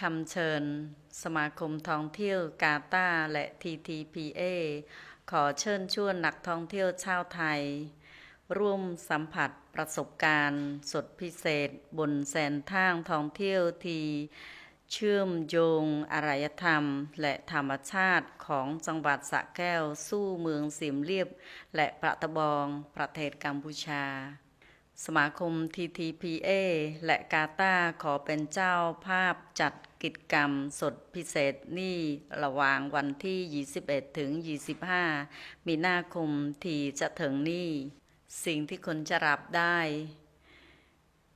คำเชิญ สมาคมท่องเที่ยวกาตาและ TTPA ขอเชิญชวนนักท่องเที่ยวชาวไทย ร่วมสัมผัสประสบการณ์สดพิเศษ บนแสนทางท่องเที่ยวที่เชื่อมโยงอารยธรรม และธรรมชาติของจังหวัดสระแก้ว สู้เมืองสิมเรียบ และประตะบองประเทศกัมพูชา สมาคม TTPA และกาตาขอเป็นเจ้าภาพจัดกิจกรรมสดพิเศษนี่ระหว่างวันที่ 21 ถึง 25 มีนาคมที่จะถึงนี่ สิ่งที่คนจะรับได้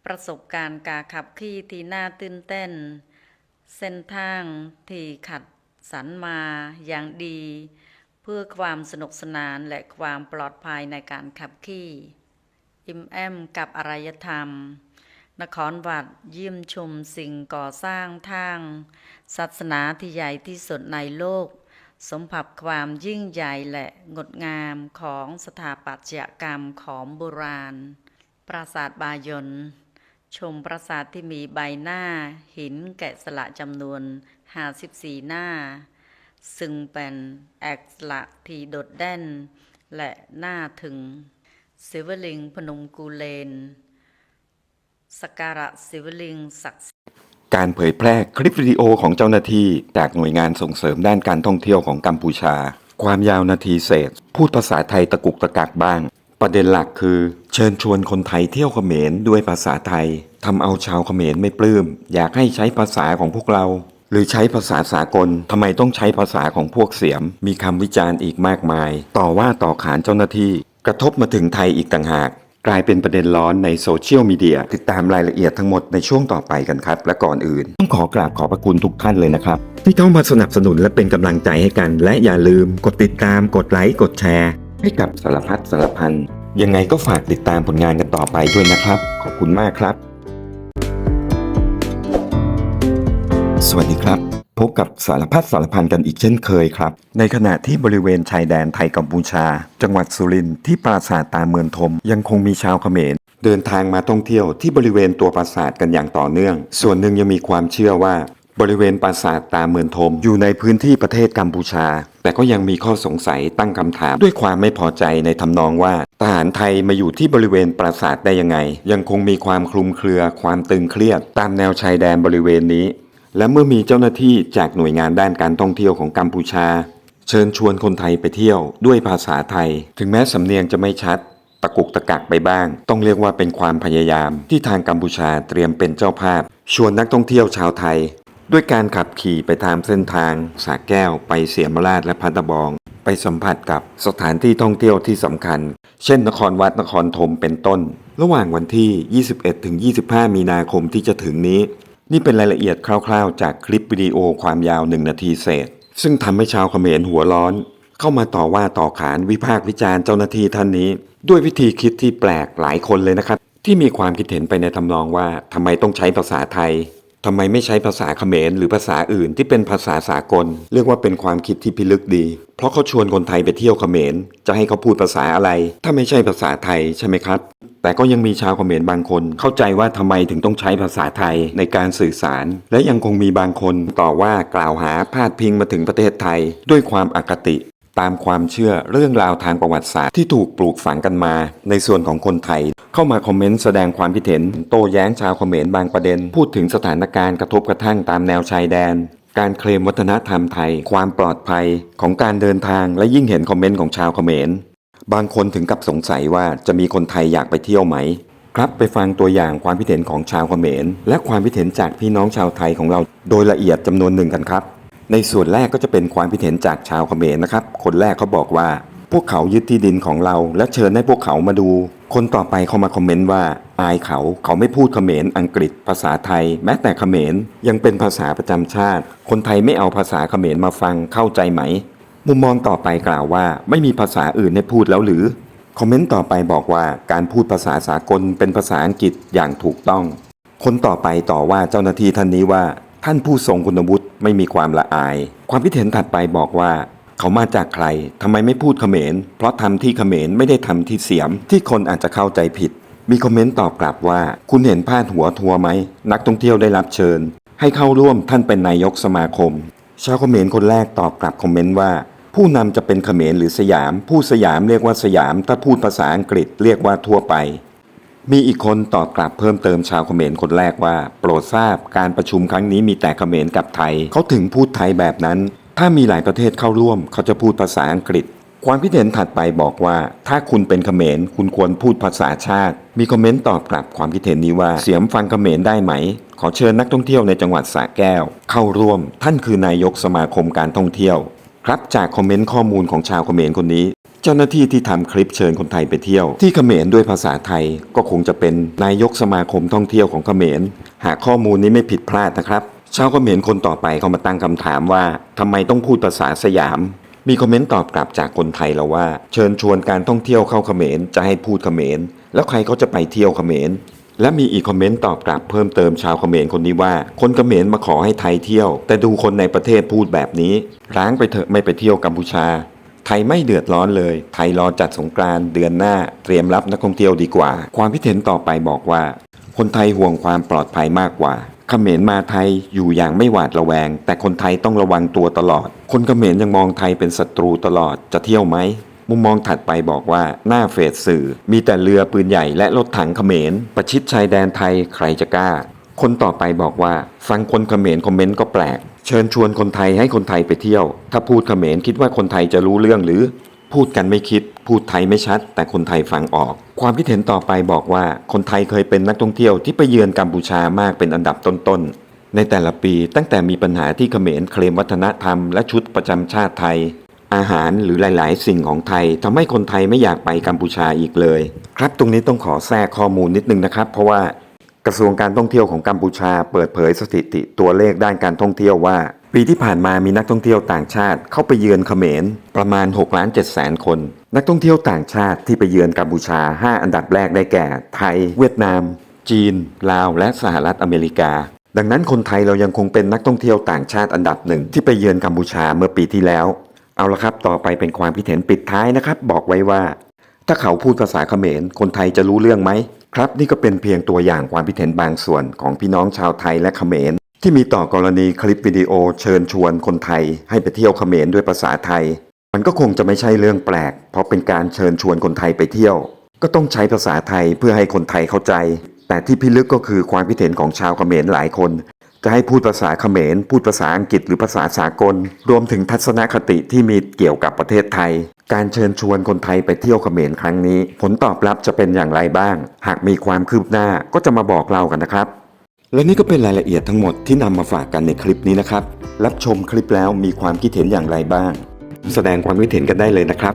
ประสบการณ์การขับขี่ที่น่าตื่นเต้น เส้นทางที่ขัดสรรมาอย่างดี เพื่อความสนุกสนานและความปลอดภัยในการขับขี่ อิ่มแอมกับอารยธรรม นครวัดเยี่ยมชมสิ่งก่อสร้างทาง ศาสนาที่ใหญ่ที่สุดในโลก สมผับความยิ่งใหญ่และงดงามของสถาปัตยกรรมของโบราณ ปราสาทบายนชมปราสาทที่มีใบหน้า หินแกะสลักจำนวน 54 หน้า ซึ่งเป็นเอกสลักที่โดดเด่นและน่าถึง ศิวลิงพนมกูเลนสการะศิวลิงศักดิ์การเผยแพร่คลิปวิดีโอของเจ้าหน้าที่ จากหน่วยงานส่งเสริมด้านการท่องเที่ยวของกัมพูชา ความยาวนาทีเศษ พูดภาษาไทยตะกุกตะกักบ้าง ประเด็นหลักคือ เชิญชวนคนไทยเที่ยวเขมรด้วยภาษาไทยทำเอาชาวเขมรไม่ปลื้ม อยากให้ใช้ภาษาของพวกเรา หรือใช้ภาษาสากลทำไมต้องใช้ภาษาของพวกเสียม มีคำวิจารณ์อีกมากมาย ต่อว่าต่อขานเจ้าหน้าที่ กระทบมาถึงไทยอีกต่างหาก กลายเป็นประเด็นร้อนในโซเชียลมีเดีย ติดตามรายละเอียดทั้งหมดในช่วงต่อไปกันครับ และก่อนอื่น ต้องขอกราบขอบพระคุณทุกท่านเลยนะครับ ที่เข้ามาสนับสนุนและเป็นกำลังใจให้กัน และอย่าลืมกดติดตามกดไลค์กดแชร์ ให้กับสารพัดสารพันยังไงก็ฝากติดตามผลงานกันต่อไปด้วยนะครับ ขอบคุณมากครับ สวัสดีครับ พบกับสารพัดสารพันกันอีกเช่นเคยครับ ในขณะที่บริเวณชายแดนไทยกัมพูชา จังหวัดสุรินทร์ที่ปราสาทตาเมืองทม ยังคงมีชาวเขมร เดินทางมาท่องเที่ยวที่บริเวณตัวปราสาทกันอย่างต่อเนื่อง ส่วนหนึ่งยังมีความเชื่อว่า บริเวณปราสาทตาเมืองทม อยู่ในพื้นที่ประเทศกัมพูชา แต่ก็ยังมีข้อสงสัยตั้งคำถามด้วยความไม่พอใจในทำนองว่าทหารไทยมาอยู่ที่บริเวณปราสาทได้ยังไง ยังคงมีความคลุมเครือความตึงเครียด ตามแนวชายแดนบริเวณนี้ และเมื่อมีเจ้าหน้าที่จากหน่วยงานด้านการท่องเที่ยวของกัมพูชา เชิญชวนคนไทยไปเที่ยวด้วยภาษาไทย ถึงแม้สำเนียงจะไม่ชัด ตะกุกตะกักไปบ้าง ต้องเรียกว่าเป็นความพยายาม ที่ทางกัมพูชาเตรียมเป็นเจ้าภาพ ชวนนักท่องเที่ยวชาวไทย ด้วยการขับขี่ไปตามเส้นทาง สาแก้ว ไปเสียมราชและพัตบอง ไปสัมผัสกับสถานที่ท่องเที่ยวที่สำคัญ เช่น นครวัดนครธมเป็นต้น ระหว่างวันที่ 21-25 มีนาคมที่จะถึงนี้ นี่เป็นรายละเอียดคร่าวๆ จากคลิปวิดีโอความยาว1นาทีเศษ ซึ่งทำให้ชาวเขมรหัวร้อน เข้ามาต่อว่าต่อขานวิพากษ์วิจารณ์เจ้าหน้าที่ท่านนี้ ด้วยวิธีคิดที่แปลกหลายคนเลยนะครับ ที่มีความคิดเห็นไปในทำนองว่าทำไมต้องใช้ภาษาไทย ทำไมไม่ใช้ภาษาเขมรหรือภาษาอื่นที่เป็นภาษาสากล เรียกว่าเป็นความคิดที่พิลึกดี เพราะเขาชวนคนไทยไปเที่ยวเขมร จะให้เขาพูดภาษาอะไร ถ้าไม่ใช่ภาษาไทยใช่ไหมครับ แต่ก็ยังมีชาวเขมรบางคน เข้าใจว่าทำไมถึงต้องใช้ภาษาไทยในการสื่อสาร และยังคงมีบางคนต่อว่ากล่าวหาพาดพิงมาถึงประเทศไทย ด้วยความอคติ ตามความเชื่อเรื่องราวทางประวัติศาสตร์ที่ถูกปลูกฝังกันมา ในส่วนของคนไทย เข้ามาคอมเมนต์แสดงความคิดเห็น โต้แย้งชาวเขมรบางประเด็น พูดถึงสถานการณ์กระทบกระทั่งตามแนวชายแดน การเคลมวัฒนธรรมไทย ความปลอดภัยของการเดินทางและยิ่งเห็นคอมเมนต์ของชาวเขมร บางคนถึงกับสงสัยว่าจะมีคนไทยอยากไปเที่ยวไหม ครับไปฟังตัวอย่างความคิดเห็นของชาวเขมรและความคิดเห็นจากพี่น้องชาวไทยของเรา โดยละเอียดจำนวนหนึ่งกันครับ ในส่วนแรกก็จะเป็นความคิดเห็นจากชาวเขมรนะครับ คนแรกเขาบอกว่า พวกเขายึดที่ดินของเรา และเชิญให้พวกเขามาดู คนต่อไปเขามาคอมเมนต์ว่า อายเขาเขาไม่พูดเขมรอังกฤษ ภาษาไทย แม้แต่เขมรยังเป็นภาษาประจำชาติ คนไทยไม่เอาภาษาเขมรมาฟังเข้าใจไหม มุมมองต่อไปกล่าวว่า ไม่มีภาษาอื่นให้พูดแล้วหรือคอมเมนต์ต่อไปบอกว่าการพูดภาษาสากลเป็นภาษาอังกฤษอย่างถูกต้อง คนต่อไปต่อว่าเจ้าหน้าที่ท่านนี้ว่า ท่านผู้ทรงคุณวุฒิไม่มีความละอาย ความคิดเห็นถัดไปบอกว่า เขามาจากใครทำไมไม่พูดเขมร เพราะทำที่เขมรไม่ได้ทำที่เสียม ที่คนอาจจะเข้าใจผิด มีคอมเมนต์ตอบกลับว่า คุณเห็นพาดหัวทัวร์ไหม นักท่องเที่ยวได้รับเชิญ ให้เข้าร่วมท่านเป็นนายกสมาคม ชาวเขมรคนแรกตอบกลับคอมเมนต์ว่า ผู้นำจะเป็นเขมรหรือสยาม ผู้สยามเรียกว่าสยาม ถ้าพูดภาษาอังกฤษเรียกว่าทั่วไป มีอีกคนตอบกลับเพิ่มเติมชาวเขมรคนแรกว่า โปรดทราบการประชุมครั้งนี้มีแต่เขมรกับไทย เขาถึงพูดไทยแบบนั้น ถ้ามีหลายประเทศเข้าร่วม เขาจะพูดภาษาอังกฤษ ความคิดเห็นถัดไปบอกว่า ถ้าคุณเป็นเขมรคุณควรพูดภาษาชาติ มีคอมเมนต์ตอบกลับความคิดเห็นนี้ว่าเสียมฟังเขมรได้ไหม ขอเชิญนักท่องเที่ยวในจังหวัดสระแก้ว เข้าร่วม ท่านคือนายกสมาคมการท่องเที่ยว ครับจากคอมเมนต์ข้อมูลของชาวเขมรคนนี้ เจ้าหน้าที่ที่ทำคลิปเชิญคนไทยไปเที่ยว ที่เขมรด้วยภาษาไทยก็คงจะเป็นนายกสมาคมท่องเที่ยวของเขมร หากข้อมูลนี้ไม่ผิดพลาดนะครับชาวเขมรคนต่อไปเขามาตั้งคำถามว่าทำไมต้องพูดภาษาสยาม มีคอมเมนต์ตอบกลับจากคนไทยแล้วว่า เชิญชวนการท่องเที่ยวเข้าเขมรจะให้พูดเขมร แล้วใครเขาจะไปเที่ยวเขมรและมีอีกคอมเมนต์ตอบกลับเพิ่มเติมชาวเขมรคนนี้ว่า คนเขมรมาขอให้ไทยเที่ยว แต่ดูคนในประเทศพูดแบบนี้ ร้างไปเถอะไม่ไปเที่ยวกัมพูชา ไทยไม่เดือดร้อนเลย ไทยรอจัดสงกรานต์เดือนหน้าเตรียมรับนักท่องเที่ยวดีกว่า ความคิดเห็นต่อไปบอกว่า คนไทยห่วงความปลอดภัยมากกว่าเขมรมาไทยอยู่อย่างไม่หวาดระแวง แต่คนไทยต้องระวังตัวตลอด คนเขมรยังมองไทยเป็นศัตรูตลอดจะเที่ยวไหมมุมมองถัดไปบอกว่าหน้าเฟซสื่อ มีแต่เรือปืนใหญ่และรถถังเขมร ประชิดชายแดนไทยใครจะกล้า คนต่อไปบอกว่า ฟังคนเขมรคอมเมนต์ก็แปลก เชิญชวนคนไทยให้คนไทยไปเที่ยว ถ้าพูดเขมรคิดว่าคนไทยจะรู้เรื่องหรือ พูดกันไม่คิด พูดไทยไม่ชัด แต่คนไทยฟังออก ความคิดเห็นต่อไปบอกว่าคนไทยเคยเป็นนักท่องเที่ยวที่ไปเยือนกัมพูชามากเป็นอันดับต้นๆ ในแต่ละปีตั้งแต่มีปัญหาที่เขมรเคลมวัฒนธรรมและชุดประจำชาติไทย อาหารหรือหลายๆ สิ่งของไทยทำให้คนไทยไม่อยากไปกัมพูชาอีกเลย ครับตรงนี้ต้องขอแทรกข้อมูลนิดนึงนะครับ เพราะว่า กระทรวงการท่องเที่ยวของกัมพูชาเปิดเผยสถิติตัวเลขด้านการท่องเที่ยวว่า ปีที่ผ่านมามีนักท่องเที่ยวต่างชาติเข้าไปเยือนเขมร ประมาณ6ล้าน7แสนคน นักท่องเที่ยวต่างชาติที่ไปเยือนกัมพูชา 5 อันดับแรกได้แก่ ไทย เวียดนาม จีน ลาว และสหรัฐอเมริกา ดังนั้นคนไทยเรายังคงเป็นนักท่องเที่ยวต่างชาติอันดับหนึ่งที่ไปเยือนกัมพูชาเมื่อปีที่แล้ว เอาละครับต่อไปเป็นความคิดเห็นปิดท้ายนะครับ บอกไว้ว่า ถ้าเขาพูดภาษาเขมรคนไทยจะรู้เรื่องไหม ครับนี่ก็เป็นเพียงตัวอย่างความคิดเห็นบางส่วนของพี่น้องชาวไทยและเขมร ที่มีต่อกรณีคลิปวิดีโอเชิญชวนคนไทย ให้ไปเที่ยวเขมรด้วยภาษาไทย มันก็คงจะไม่ใช่เรื่องแปลก เพราะเป็นการเชิญชวนคนไทยไปเที่ยว ก็ต้องใช้ภาษาไทยเพื่อให้คนไทยเข้าใจ แต่ที่พิลึกก็คือความคิดเห็นของชาวเขมรหลายคน จะให้พูดภาษาเขมร พูดภาษาอังกฤษหรือภาษาสากล รวมถึงทัศนคติที่มีเกี่ยวกับประเทศไทย การเชิญชวนคนไทยไปเที่ยวเขมรครั้งนี้ ผลตอบรับจะเป็นอย่างไรบ้าง หากมีความคืบหน้าก็จะมาบอกเรากันนะครับ และนี่ก็เป็นรายละเอียดทั้งหมดที่นำมาฝากกันในคลิปนี้นะครับ รับชมคลิปแล้วมีความคิดเห็นอย่างไรบ้าง แสดงความคิดเห็นกันได้เลยนะครับ